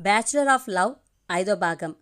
Bachelor of love ఐదో భాగం.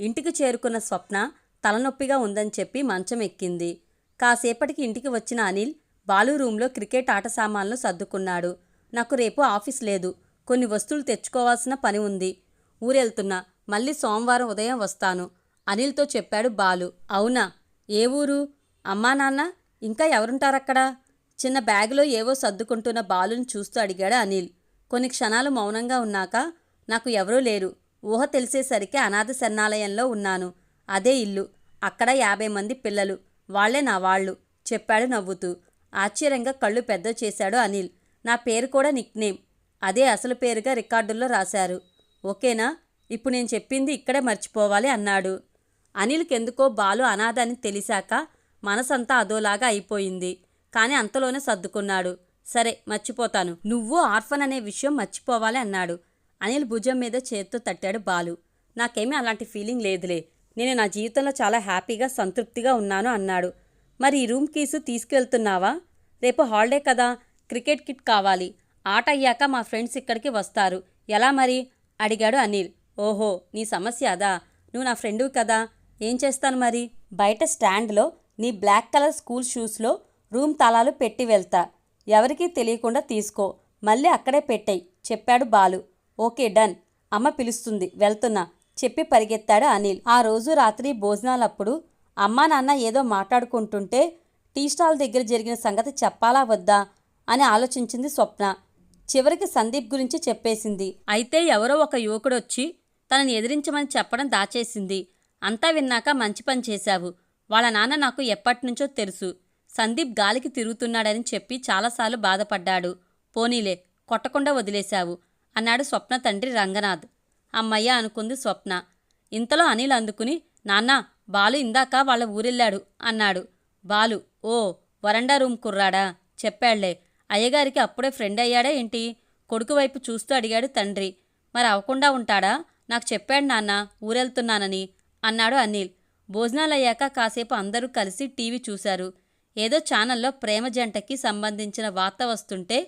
ఇంటికి చేరుకున్న స్వప్న తలనొప్పిగా ఉందని చెప్పి మంచం ఎక్కింది. కాసేపటికి ఇంటికి వచ్చిన అనిల్ బాలు రూంలో క్రికెట్ ఆట సామాన్లు సర్దుకున్నాడు. నాకు రేపు ఆఫీస్ లేదు. కొన్ని వస్తువులు తెచ్చుకోవాల్సిన పని ఉంది. ఊరెళ్తున్నా. మళ్ళీ సోమవారం ఉదయం వస్తాను. అనిల్తో చెప్పాడు బాలు. అవునా? ఏ ఊరు? అమ్మా నాన్న? ఇంకా ఎవరుంటారక్కడ? చిన్న బ్యాగులో ఏవో సర్దుకుంటున్న బాలుని చూస్తూ అడిగాడు అనిల్. కొన్ని క్షణాలు మౌనంగా ఉన్నాక నాకు ఎవరూ లేరు. ఊహ తెలిసేసరికి అనాథ శరణాలయంలో ఉన్నాను. అదే ఇల్లు. అక్కడ యాభై మంది పిల్లలు. వాళ్ళే నా వాళ్ళు. చెప్పాడు నవ్వుతూ. ఆశ్చర్యంగా కళ్ళు పెద్ద చేశాడు అనిల్. నా పేరు కూడా నిక్నేమ్ అదే అసలు పేరుగా రికార్డుల్లో రాశారు. ఓకేనా? ఇప్పుడు నేను చెప్పింది ఇక్కడే మర్చిపోవాలి అన్నాడు. అనిల్కెందుకో బాలు అనాథ అని తెలిసాక మనసంతా అదోలాగా అయిపోయింది. కానీ అంతలోనే సర్దుకున్నాడు. సరే మర్చిపోతాను. నువ్వు ఆర్ఫన్ అనే విషయం మర్చిపోవాలి అన్నాడు. అనిల్ భుజం మీద చేత్తో తట్టాడు బాలు. నాకేమీ అలాంటి ఫీలింగ్ లేదులే. నేను నా జీవితంలో చాలా హ్యాపీగా సంతృప్తిగా ఉన్నాను అన్నాడు. మరి ఈ రూమ్ కీసు తీసుకువెళ్తున్నావా రేపు హాలిడే కదా క్రికెట్ కిట్ కావాలి. ఆట అయ్యాక మా ఫ్రెండ్స్ ఇక్కడికి వస్తారు. ఎలా మరి? అడిగాడు అనిల్. ఓహో నీ సమస్య అదా? నువ్వు నా ఫ్రెండు కదా. ఏం చేస్తాను మరి? బయట స్టాండ్లో నీ బ్లాక్ కలర్ స్కూల్ షూస్లో రూమ్ తాళాలు పెట్టి వెళ్తా. ఎవరికీ తెలియకుండా తీసుకో. మళ్ళీ అక్కడే పెట్టాయి చెప్పాడు బాలు. Okay done. అమ్మ పిలుస్తుంది. వెళ్తున్నా. చెప్పి పరిగెత్తాడు అనిల్. ఆ రోజు రాత్రి భోజనాలప్పుడు అమ్మా నాన్న ఏదో మాట్లాడుకుంటుంటే టీ స్టాల్ దగ్గర జరిగిన సంగతి చెప్పాలా వద్దా అని ఆలోచించింది స్వప్న. చివరికి సందీప్ గురించి చెప్పేసింది. అయితే ఎవరో ఒక యువకుడొచ్చి తనని ఎదిరించమని చెప్పడం దాచేసింది. అంతా విన్నాక మంచి పని చేశావు. వాళ్ళ నాన్న నాకు ఎప్పటినుంచో తెలుసు. సందీప్ గాలికి తిరుగుతున్నాడని చెప్పి చాలాసార్లు బాధపడ్డాడు. పోనీలే కొట్టకుండా వదిలేశావు. అన్నాడు స్వప్న తండ్రి రంగనాథ్. అమ్మయ్య అనుకుంది స్వప్న. ఇంతలో అనిల్ అందుకుని నాన్నా బాలు ఇందాక వాళ్ళ ఊరెళ్ళాడు అన్నాడు. బాలు ఓ వరండా రూమ్ కుర్రాడా? చెప్పాళ్ళే. అయ్యగారికి అప్పుడే ఫ్రెండ్ అయ్యాడా ఏంటి? కొడుకు వైపు చూస్తూ అడిగాడు తండ్రి. మరి అవ్వకుండా ఉంటాడా? నాకు చెప్పాడు నాన్న ఊరెళ్తున్నానని అన్నాడు అనిల్. భోజనాలయ్యాక కాసేపు అందరూ కలిసి టీవీ చూశారు. ఏదో ఛానల్లో ప్రేమ జంటకి సంబంధించిన వార్త వస్తుంటే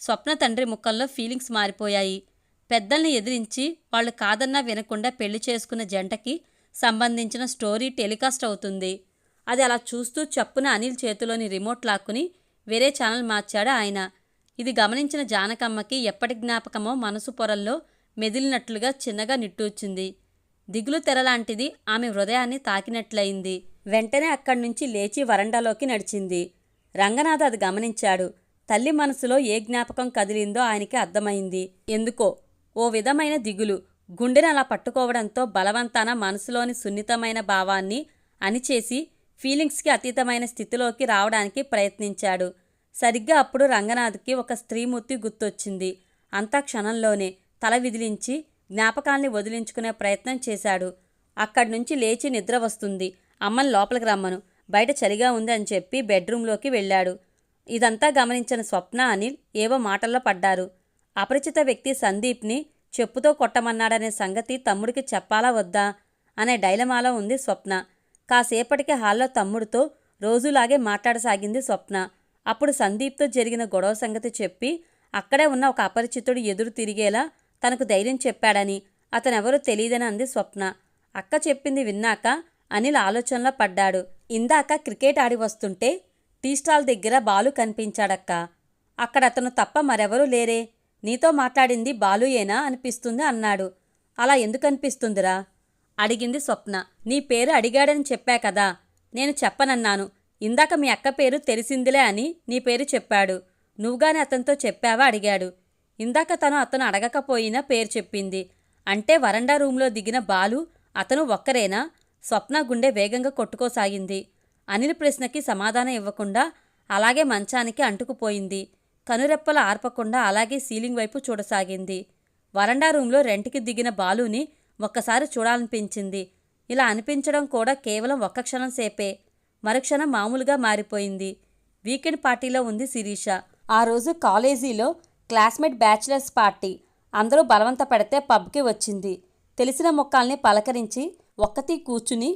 స్వప్న తండ్రి ముఖంలో ఫీలింగ్స్ మారిపోయాయి. పెద్దల్ని ఎదిరించి వాళ్ళు కాదన్నా వినకుండా పెళ్ళి చేసుకున్న జంటకి సంబంధించిన స్టోరీ టెలికాస్ట్ అవుతుంది. అది అలా చూస్తూ చప్పున అనిల్ చేతిలోని రిమోట్ లాక్కుని వేరే ఛానల్ మార్చాడు ఆయన. ఇది గమనించిన జానకమ్మకి ఎప్పటి జ్ఞాపకమో మనసు పొరల్లో మెదిలినట్లుగా చిన్నగా నిట్టూచింది దిగులు తెరలాంటిది ఆమె హృదయాన్ని తాకినట్లయింది. వెంటనే అక్కడి నుంచి లేచి వరండాలోకి నడిచింది. రంగనాథ్ అది గమనించాడు. తల్లి మనసులో ఏ జ్ఞాపకం కదిలిందో ఆయనకి అర్థమైంది. ఎందుకో? ఓ విధమైన దిగులు. గుండెని అలా పట్టుకోవడంతో బలవంతాన మనసులోని సున్నితమైన భావాన్ని అణిచేసి ఫీలింగ్స్కి అతీతమైన స్థితిలోకి రావడానికి ప్రయత్నించాడు. సరిగ్గా అప్పుడు రంగనాథ్కి ఒక స్త్రీమూర్తి గుర్తొచ్చింది. అంతా క్షణంలోనే తల విదిలించి జ్ఞాపకాల్ని వదిలించుకునే ప్రయత్నం చేశాడు. అక్కడి నుంచి లేచి నిద్ర వస్తుంది. అమ్మని లోపలికి రమ్మను. బయట చలిగా ఉంది అని చెప్పి బెడ్రూంలోకి వెళ్ళాడు. ఇదంతా గమనించిన స్వప్న అనిల్ ఏవో మాటల్లో పడ్డారు. అపరిచిత వ్యక్తి సందీప్ని చెప్పుతో కొట్టమన్నాడనే సంగతి తమ్ముడికి చెప్పాలా వద్దా అనే డైలమాలో ఉంది స్వప్న. కాసేపటికి హాల్లో తమ్ముడితో రోజులాగే మాట్లాడసాగింది స్వప్న. అప్పుడు సందీప్తో జరిగిన గొడవ సంగతి చెప్పి అక్కడే ఉన్న ఒక అపరిచితుడు ఎదురు తిరిగేలా తనకు ధైర్యం చెప్పాడని అతనెవరో తెలియదని అంది స్వప్న. అక్క చెప్పింది విన్నాక అనిల్ ఆలోచనలో పడ్డాడు. ఇందాక క్రికెట్ ఆడి వస్తుంటే టీ స్టాల్ దగ్గర బాలు కనిపించాడక్క. అక్కడ అతను తప్ప మరెవరూ లేరే. నీతో మాట్లాడింది బాలుయేనా అనిపిస్తుంది అన్నాడు. అలా ఎందుకు అనిపిస్తుందిరా అడిగింది స్వప్న. నీ పేరు అడిగాడని చెప్పా కదా. నేను చెప్పనన్నాను. ఇందాక మీ అక్క పేరు తెలిసిందిలే అని నీ పేరు చెప్పాడు. నువ్వుగానే అతనితో చెప్పావా అడిగాడు. ఇందాక తను అతను అడగకపోయినా పేరు చెప్పింది. అంటే వరండా రూంలో దిగిన బాలు అతను ఒక్కరేనా? స్వప్న గుండె వేగంగా కొట్టుకోసాగింది. అనిల్ ప్రశ్నకి సమాధానం ఇవ్వకుండా అలాగే మంచానికి అంటుకుపోయింది. కనురెప్పలు ఆర్పకుండా అలాగే సీలింగ్ వైపు చూడసాగింది. వరండా రూంలో రెంట్కి దిగిన బాలుని ఒక్కసారి చూడాలనిపించింది. ఇలా అనిపించడం కూడా కేవలం ఒక్క క్షణం సేపే. మరుక్షణం మామూలుగా మారిపోయింది. వీకెండ్ పార్టీలో ఉంది శిరీష. ఆ రోజు కాలేజీలో క్లాస్మేట్ బ్యాచిలర్స్ పార్టీ. అందరూ బలవంత పెడితే పబ్కి వచ్చింది. తెలిసిన మొక్కల్ని పలకరించి ఒక్కతీ కూర్చుని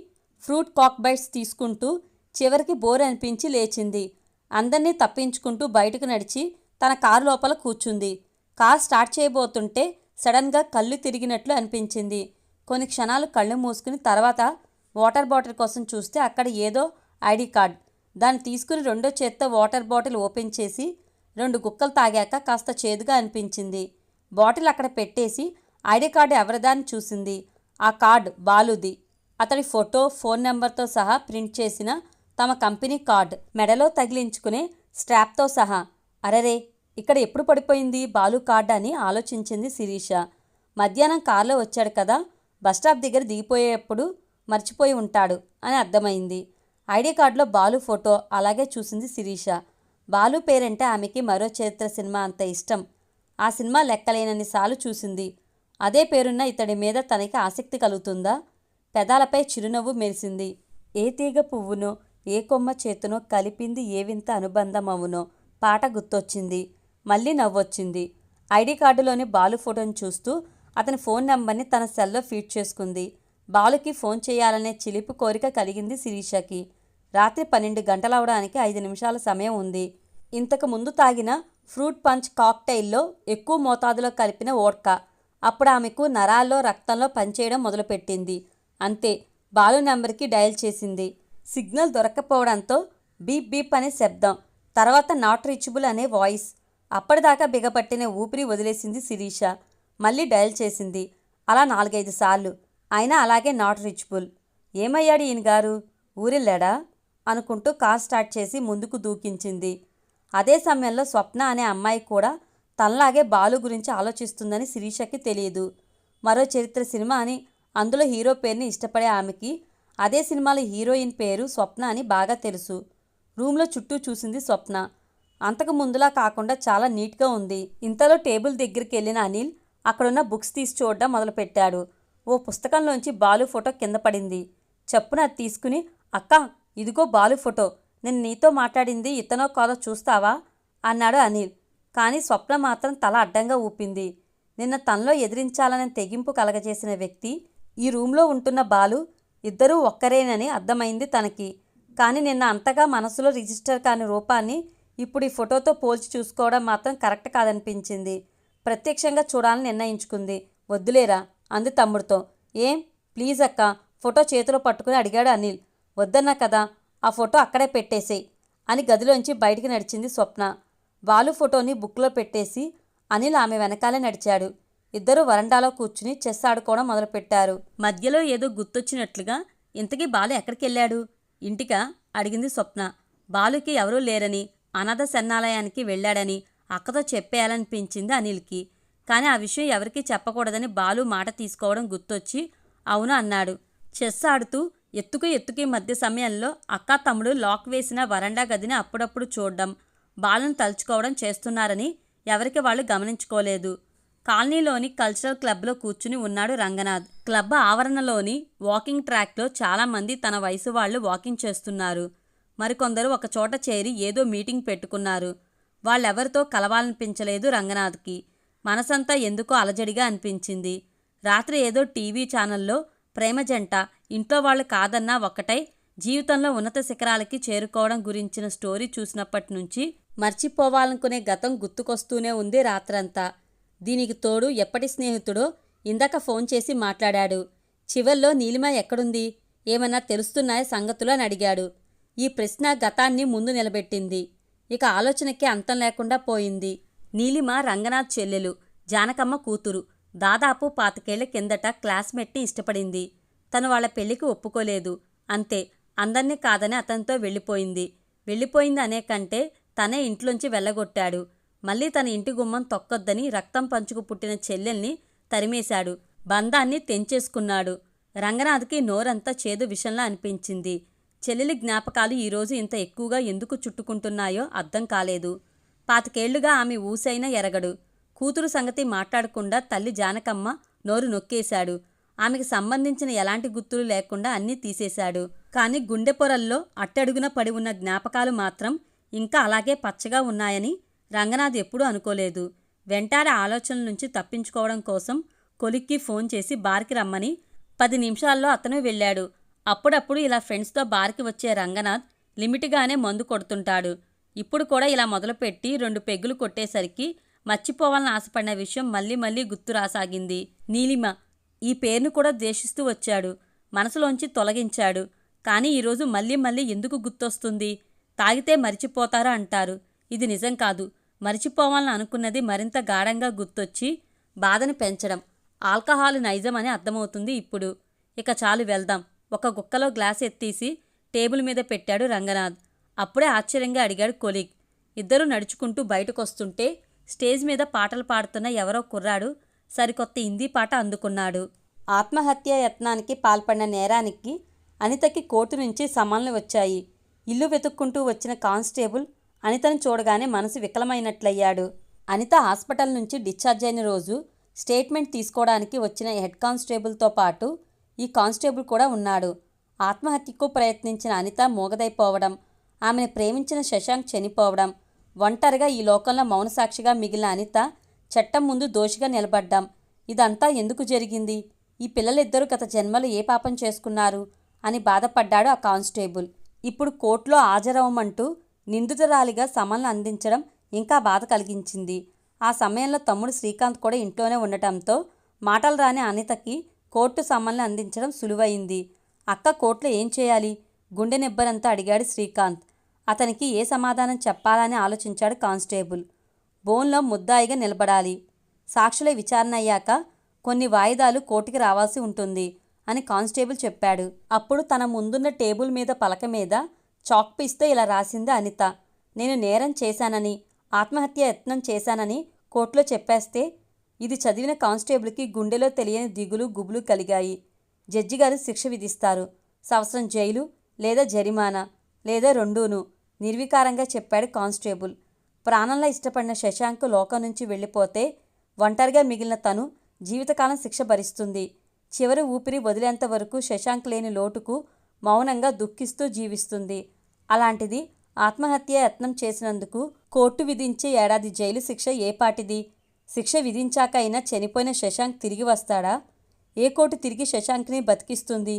ఫ్రూట్ కాక్ బైట్స్ తీసుకుంటూ చివరికి బోర్ అనిపించి లేచింది. అందరినీ తప్పించుకుంటూ బయటకు నడిచి తన కారు లోపల కూర్చుంది. కార్ స్టార్ట్ చేయబోతుంటే సడన్గా కళ్ళు తిరిగినట్లు అనిపించింది. కొన్ని క్షణాలు కళ్ళు మూసుకుని తర్వాత వాటర్ బాటిల్ కోసం చూస్తే అక్కడ ఏదో ఐడి కార్డ్. దాన్ని తీసుకుని రెండో చేత్తో వాటర్ బాటిల్ ఓపెన్ చేసి రెండు గుక్కలు తాగాక కాస్త చేదుగా అనిపించింది. బాటిల్ అక్కడ పెట్టేసి ఐడి కార్డు ఎవరిదా అని చూసింది. ఆ కార్డ్ బాలుది. అతడి ఫోటో ఫోన్ నెంబర్తో సహా ప్రింట్ చేసిన తమ కంపెనీ కార్డ్ మెడలో తగిలించుకునే స్ట్రాప్తో సహా అరరే ఇక్కడ ఎప్పుడు పడిపోయింది బాలు కార్డ్ అని ఆలోచించింది శిరీష. మధ్యాహ్నం కారులో వచ్చాడు కదా బస్టాప్ దగ్గర దిగిపోయేప్పుడు మర్చిపోయి ఉంటాడు అని అర్థమైంది. ఐడి కార్డులో బాలు ఫోటో అలాగే చూసింది శిరీష. బాలు పేరంటే ఆమెకి మరో చరిత్ర సినిమా అంత ఇష్టం. ఆ సినిమా లెక్కలేనన్ని సార్లు చూసింది. అదే పేరున్న ఇతడి మీద తనకి ఆసక్తి కలుగుతుందా? పెదాలపై చిరునవ్వు మెరిసింది. ఏ తీగ పువ్వునో ఏ కొమ్మ చేతునో కలిపింది ఏ వింత అనుబంధమవునో పాట గుర్తొచ్చింది మళ్ళీ నవ్వొచ్చింది. ఐడి కార్డులోని బాలు ఫోటోని చూస్తూ అతని ఫోన్ నెంబర్ని తన సెల్లో ఫీడ్ చేసుకుంది. బాలుకి ఫోన్ చేయాలనే చిలిపి కోరిక కలిగింది శిరీషకి. రాత్రి పన్నెండు గంటలవడానికి ఐదు నిమిషాల సమయం ఉంది. ఇంతకు ముందు తాగిన ఫ్రూట్ పంచ్ కాక్టైల్లో ఎక్కువ మోతాదులో కలిపిన ఓడ్కా అప్పుడు ఆమెకు నరాల్లో రక్తంలో పనిచేయడం మొదలుపెట్టింది. అంతే బాలు నెంబర్కి డయల్ చేసింది. సిగ్నల్ దొరక్కపోవడంతో బీప్ బీప్ అనే శబ్దం తర్వాత నాట్ రీచబుల్ అనే వాయిస్ అప్పటిదాకా బిగపట్టిన ఊపిరి వదిలేసింది శిరీష. మళ్ళీ డయల్ చేసింది. అలా నాలుగైదు సార్లు. అయినా అలాగే నాట్ రీచబుల్ ఏమయ్యాడు ఈయన గారు? ఊరెళ్ళాడా? అనుకుంటూ కార్ స్టార్ట్ చేసి ముందుకు దూకించింది. అదే సమయంలో స్వప్న అనే అమ్మాయి కూడా తనలాగే బాలు గురించి ఆలోచిస్తుందని శిరీషకి తెలియదు. మరో చరిత్ర సినిమా అని అందులో హీరో పేరుని ఇష్టపడే ఆమెకి అదే సినిమాలో హీరోయిన్ పేరు స్వప్న అని బాగా తెలుసు. రూమ్లో చుట్టూ చూసింది స్వప్న. అంతకు ముందులా కాకుండా చాలా నీట్గా ఉంది. ఇంతలో టేబుల్ దగ్గరికి వెళ్ళిన అనిల్ అక్కడున్న బుక్స్ తీసి చూడడం మొదలుపెట్టాడు. ఓ పుస్తకంలోంచి బాలు ఫోటో కింద పడింది. చెప్పున అది తీసుకుని అక్క ఇదిగో బాలు ఫోటో. నేను నీతో మాట్లాడింది ఇతనో కాదో చూస్తావా? అన్నాడు అనిల్. కానీ స్వప్న మాత్రం తల అడ్డంగా ఊపింది. నిన్న తనలో ఎదిరించాలనే తెగింపు కలగజేసిన వ్యక్తి ఈ రూమ్లో ఉంటున్న బాలు ఇద్దరూ ఒక్కరేనని అర్థమైంది తనకి. కానీ నిన్న అంతగా మనసులో రిజిస్టర్ కాని రూపాన్ని ఇప్పుడు ఈ ఫోటోతో పోల్చి చూసుకోవడం మాత్రం కరెక్ట్ కాదనిపించింది. ప్రత్యక్షంగా చూడాలని నిర్ణయించుకుంది. వద్దులేరా? అంది తమ్ముడితో. ఏం? ప్లీజ్ అక్క ఫోటో చేతిలో పట్టుకుని అడిగాడు అనిల్. వద్దన్నా కదా ఆ ఫోటో అక్కడే పెట్టేసేయ్ అని గదిలోంచి బయటికి నడిచింది స్వప్న. వాలు ఫోటోని బుక్లో పెట్టేసి అనిల్ ఆమె వెనకాలే నడిచాడు. ఇద్దరు వరండాలో కూర్చుని చెస్ ఆడుకోవడం మొదలుపెట్టారు. మధ్యలో ఏదో గుర్తొచ్చినట్లుగా ఇంతకీ బాలు ఎక్కడికి వెళ్ళాడు ఇంటికా అడిగింది స్వప్న. బాలుకి ఎవరూ లేరని అనాథ శరణాలయానికి వెళ్ళాడని అక్కతో చెప్పేయాలనిపించింది అనిల్కి. కానీ ఆ విషయం ఎవరికీ చెప్పకూడదని బాలు మాట తీసుకోవడం గుర్తొచ్చి అవును అన్నాడు. చెస్ ఆడుతూ ఎత్తుకు ఎత్తుకి మధ్య సమయంలో అక్క తమ్ముడు లాక్ వేసిన వరండా గదిని అప్పుడప్పుడు చూడడం. బాలను తలుచుకోవడం చేస్తున్నారని ఎవరికి వాళ్ళు గమనించుకోలేదు. కాలనీలోని కల్చరల్ క్లబ్లో కూర్చుని ఉన్నాడు రంగనాథ్. క్లబ్ ఆవరణలోని వాకింగ్ ట్రాక్లో చాలామంది తన వయసు వాళ్ళు వాకింగ్ చేస్తున్నారు. మరికొందరు ఒక చోట చేరి ఏదో మీటింగ్ పెట్టుకున్నారు. వాళ్ళెవరితో కలవాలనిపించలేదు రంగనాథ్కి. మనసంతా ఎందుకో అలజడిగా అనిపించింది. రాత్రి ఏదో టీవీ ఛానల్లో ప్రేమ జంట ఇంట్లో వాళ్ళు కాదన్నా ఒక్కటై జీవితంలో ఉన్నత శిఖరాలకి చేరుకోవడం గురించిన స్టోరీ చూసినప్పటి నుంచి మర్చిపోవాలనుకునే గతం గుర్తుకొస్తూనే ఉంది రాత్రంతా. దీనికి తోడు ఎప్పటి స్నేహితుడో ఇందాక ఫోన్ చేసి మాట్లాడాడు. చివర్లో నీలిమ ఎక్కడుంది? ఏమన్నా తెలుస్తున్నాయా సంగతులు అని అడిగాడు. ఈ ప్రశ్న గతాన్ని ముందు నిలబెట్టింది. ఇక ఆలోచనకి అంతం లేకుండా పోయింది. నీలిమ రంగనాథ్ చెల్లెలు జానకమ్మ కూతురు దాదాపు పాతికేళ్ళ కిందట క్లాస్మేట్ని ఇష్టపడింది. తను వాళ్ళ పెళ్ళికి ఒప్పుకోలేదు. అంతే అందర్నీ కాదని అతనితో వెళ్ళిపోయింది. వెళ్ళిపోయింది అనే కంటే తనే ఇంట్లోంచి వెళ్ళగొట్టాడు. మళ్ళీ తన ఇంటి గుమ్మం తొక్కొద్దని రక్తం పంచుకు పుట్టిన చెల్లెల్ని తరిమేశాడు. బంధాన్ని తెంచేసుకున్నాడు. రంగనాథ్కి నోరంతా చేదు విషంలా అనిపించింది. చెల్లెలి జ్ఞాపకాలు ఈరోజు ఇంత ఎక్కువగా ఎందుకు చుట్టుకుంటున్నాయో అర్థం కాలేదు. పాతికేళ్ళుగా ఆమె ఊసైనా ఎరగడు. కూతురు సంగతి మాట్లాడకుండా తల్లి జానకమ్మ నోరు నొక్కేశాడు. ఆమెకు సంబంధించిన ఎలాంటి గుర్తులు లేకుండా అన్నీ తీసేశాడు. కానీ గుండె పొరల్లో అట్టడుగున పడి ఉన్న జ్ఞాపకాలు మాత్రం ఇంకా అలాగే పచ్చగా ఉన్నాయని రంగనాథ్ ఎప్పుడూ అనుకోలేదు. వెంటాల ఆలోచనల నుంచి తప్పించుకోవడం కోసం కొలిక్కి ఫోన్ చేసి బార్కి రమ్మని పది నిమిషాల్లో అతను వెళ్ళాడు. అప్పుడప్పుడు ఇలా ఫ్రెండ్స్తో బార్కి వచ్చే రంగనాథ్ లిమిట్గానే మందు కొడుతుంటాడు. ఇప్పుడు కూడా ఇలా మొదలుపెట్టి రెండు పెగ్గులు కొట్టేసరికి మర్చిపోవాలని ఆశపడిన విషయం మళ్ళీ మళ్ళీ గుర్తు రాసాగింది. నీలిమ ఈ పేరును కూడా ద్వేషిస్తూ వచ్చాడు. మనసులోంచి తొలగించాడు. కానీ ఈరోజు మళ్ళీ మళ్ళీ ఎందుకు గుర్తొస్తుంది? తాగితే మరిచిపోతారా అంటారు. ఇది నిజం కాదు. మరిచిపోవాలని అనుకున్నది మరింత గాఢంగా గుర్తొచ్చి బాధను పెంచడం. ఆల్కహాల్ నైజం అని అర్థమవుతుంది ఇప్పుడు. ఇక చాలు వెళ్దాం. ఒక గుక్కలో గ్లాస్ ఎత్తీసి టేబుల్ మీద పెట్టాడు రంగనాథ్. అప్పుడే ఆశ్చర్యంగా అడిగాడు కొలీగ్. ఇద్దరూ నడుచుకుంటూ బయటకొస్తుంటే స్టేజ్ మీద పాటలు పాడుతున్న ఎవరో కుర్రాడు సరికొత్త హిందీ పాట అందుకున్నాడు. ఆత్మహత్య యత్నానికి పాల్పడిన నేరానికి అనితకి కోర్టు నుంచి సమన్లు వచ్చాయి. ఇల్లు వెతుక్కుంటూ వచ్చిన కానిస్టేబుల్ అనితను చూడగానే మనసు వికలమైనట్లయ్యాడు. అనిత హాస్పిటల్ నుంచి డిశ్చార్జ్ అయిన రోజు స్టేట్మెంట్ తీసుకోవడానికి వచ్చిన హెడ్ కానిస్టేబుల్తో పాటు ఈ కానిస్టేబుల్ కూడా ఉన్నాడు. ఆత్మహత్యకు ప్రయత్నించిన అనిత మూగదైపోవడం ఆమెను ప్రేమించిన శశాంక్ చనిపోవడం ఒంటరిగా ఈ లోకంలో మౌనసాక్షిగా మిగిలిన అనిత చట్టం ముందు దోషిగా నిలబడ్డాం ఇదంతా ఎందుకు జరిగింది? ఈ పిల్లలిద్దరూ గత జన్మలో ఏ పాపం చేసుకున్నారు? అని బాధపడ్డాడు ఆ కానిస్టేబుల్. ఇప్పుడు కోర్టులో హాజరవ్వమంటూ నిందితురాలిగా సమన్లు అందించడం ఇంకా బాధ కలిగించింది. ఆ సమయంలో తమ్ముడు శ్రీకాంత్ కూడా ఇంట్లోనే ఉండటంతో మాటలు రాని అనితకి కోర్టు సమన్లు అందించడం సులువైంది. అక్క కోర్టులో ఏం చేయాలి? గుండె నిబ్బరంతా అడిగాడు శ్రీకాంత్. అతనికి ఏ సమాధానం చెప్పాలని ఆలోచించాడు కానిస్టేబుల్. బోన్లో ముద్దాయిగా నిలబడాలి. సాక్షుల విచారణ అయ్యాక కొన్ని వాయిదాలు కోర్టుకి రావాల్సి ఉంటుంది అని కానిస్టేబుల్ చెప్పాడు. అప్పుడు తన ముందున్న టేబుల్ మీద పలక మీద చాక్ పీస్తో ఇలా రాసింది అనిత. నేను నేరం చేశానని ఆత్మహత్య యత్నం చేశానని కోర్టులో చెప్పేస్తే ఇది చదివిన కానిస్టేబుల్కి గుండెలో తెలియని దిగులు గుబులు కలిగాయి. జడ్జి గారు శిక్ష విధిస్తారు. సంవత్సరం జైలు లేదా జరిమానా లేదా రెండూను నిర్వికారంగా చెప్పాడు కానిస్టేబుల్. ప్రాణంలో ఇష్టపడిన శశాంక్ లోకం నుంచి వెళ్ళిపోతే ఒంటరిగా మిగిలిన తను జీవితకాలం శిక్ష భరిస్తుంది. చివరి ఊపిరి వదిలేంత వరకు శశాంక్ లేని లోటుకు మౌనంగా దుఃఖిస్తూ జీవిస్తుంది. అలాంటిది ఆత్మహత్య యత్నం చేసినందుకు కోర్టు విధించే ఏడాది జైలు శిక్ష ఏపాటిది శిక్ష విధించాక అయినా చనిపోయిన శశాంక్ తిరిగి వస్తాడా? ఏ కోర్టు తిరిగి శశాంక్ని బతికిస్తుంది?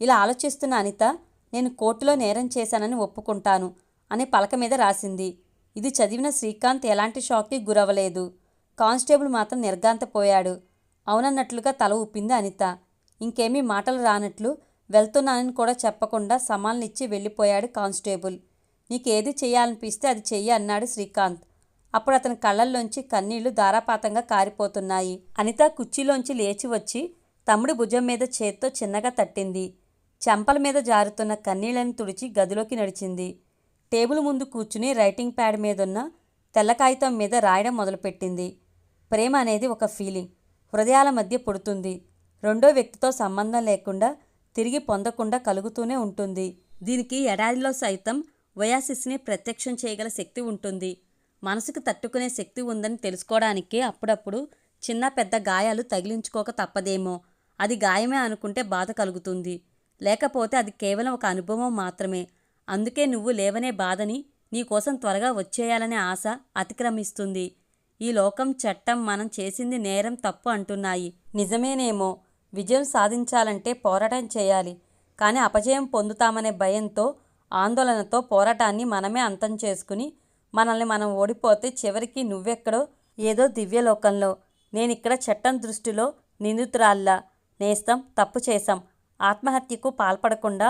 ఇలా ఆలోచిస్తున్న అనిత నేను కోర్టులో నేరం చేశానని ఒప్పుకుంటాను అని పలక మీద రాసింది. ఇది చదివిన శ్రీకాంత్ ఎలాంటి షాక్కి గురవలేదు కానిస్టేబుల్ మాత్రం నిర్గాంతపోయాడు అవునన్నట్లుగా తల ఊపింది అనిత. ఇంకేమీ మాటలు రానట్లు వెళ్తున్నానని కూడా చెప్పకుండా సమాన్లిచ్చి వెళ్ళిపోయాడు కానిస్టేబుల్. నీకేది చేయాలనిపిస్తే అది చెయ్యి అన్నాడు శ్రీకాంత్. అప్పుడు అతని కళ్ళల్లోంచి కన్నీళ్ళు ధారాపాతంగా కారిపోతున్నాయి. అనిత కుర్చీలోంచి లేచి వచ్చి తమ్ముడి భుజం మీద చేత్తో చిన్నగా తట్టింది. చెంపల మీద జారుతున్న కన్నీళ్ళను తుడిచి గదిలోకి నడిచింది. టేబుల్ ముందు కూర్చుని రైటింగ్ ప్యాడ్ మీదున్న తెల్ల కాగితం మీద రాయడం మొదలుపెట్టింది. ప్రేమ అనేది ఒక ఫీలింగ్. హృదయాల మధ్య పుడుతుంది. రెండో వ్యక్తితో సంబంధం లేకుండా తిరిగి పొందకుండా కలుగుతూనే ఉంటుంది. దీనికి ఎడారిలో సైతం వయాసిస్ని ప్రత్యక్షం చేయగల శక్తి ఉంటుంది. మనసుకు తట్టుకునే శక్తి ఉందని తెలుసుకోవడానికి అప్పుడప్పుడు చిన్న పెద్ద గాయాలు తగిలించుకోక తప్పదేమో. అది గాయమే అనుకుంటే బాధ కలుగుతుంది. లేకపోతే అది కేవలం ఒక అనుభవం మాత్రమే. అందుకే నువ్వు లేవనే బాధని నీకోసం త్వరగా వచ్చేయాలనే ఆశ అతిక్రమిస్తుంది. ఈ లోకం చట్టం మనం చేసింది నేరం తప్పు అంటున్నాయి. నిజమేనేమో? విజయం సాధించాలంటే పోరాటం చేయాలి. కానీ అపజయం పొందుతామనే భయంతో ఆందోళనతో పోరాటాన్ని మనమే అంతం చేసుకుని మనల్ని మనం ఓడిపోతే చివరికి నువ్వెక్కడో ఏదో దివ్యలోకంలో నేనిక్కడ చట్టం దృష్టిలో నిందితురాల్లా నేస్తం తప్పు చేశాం. ఆత్మహత్యకు పాల్పడకుండా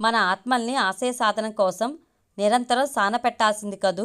మన ఆత్మల్ని ఆశయ సాధన కోసం నిరంతరం సానపెట్టాల్సింది కదూ?